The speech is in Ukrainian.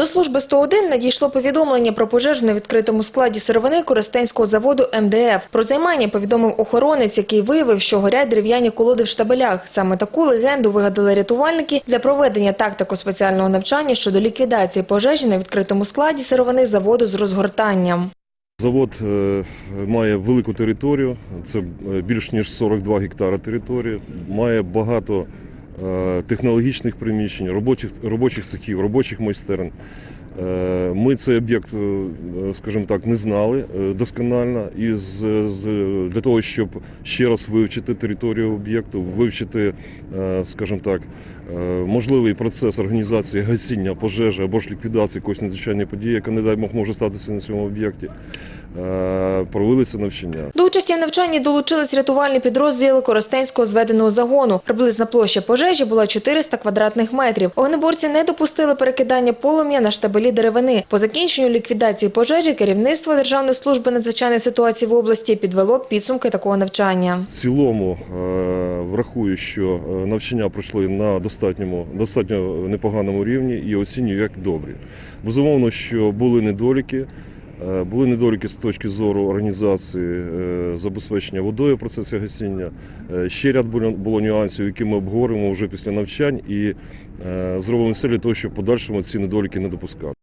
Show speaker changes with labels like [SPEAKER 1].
[SPEAKER 1] До служби 101 надійшло повідомлення про пожежу на відкритому складі сировини Коростенського заводу МДФ. Про займання повідомив охоронець, який виявив, що горять дерев'яні колоди в штабелях. Саме таку легенду вигадали рятувальники для проведення тактико-спеціального навчання щодо ліквідації пожежі на відкритому складі сировини заводу з розгортанням.
[SPEAKER 2] Завод е, має велику територію, це е, більш ніж 42 гектара території, має багато технологічних приміщень, робочих, робочих цехів, робочих майстерень. Е, Ми цей об'єкт, е, скажімо так, не знали е, досконально і для того, щоб ще раз вивчити територію об'єкту, вивчити, скажімо так, можливий процес організації гасіння пожежі або ж ліквідації якоїсь надзвичайної події, яка, не дай Бог, може статися на цьому об'єкті, провели це навчання.
[SPEAKER 1] До участі в навчанні долучились рятувальні підрозділи Коростенського зведеного загону. Приблизна площа пожежі була 400 квадратних метрів. Огнеборці не допустили перекидання полум'я на штабелі деревини. По закінченню ліквідації пожежі керівництво Державної служби надзвичайної ситуації в області підвело підсумки такого навчання.
[SPEAKER 2] В цілому е, врахую, що е, навчання пройшли на достатньому, достатньо непоганому рівні і оцінюю як добрі. Безумовно, що були недоліки. Е, Були недоліки з точки зору організації е, забезпечення водою в процесі гасіння. Е, Ще ряд було нюансів, які ми обговоримо вже після навчань і зробимо все для того, щоб подальшому ці недоліки не допускати.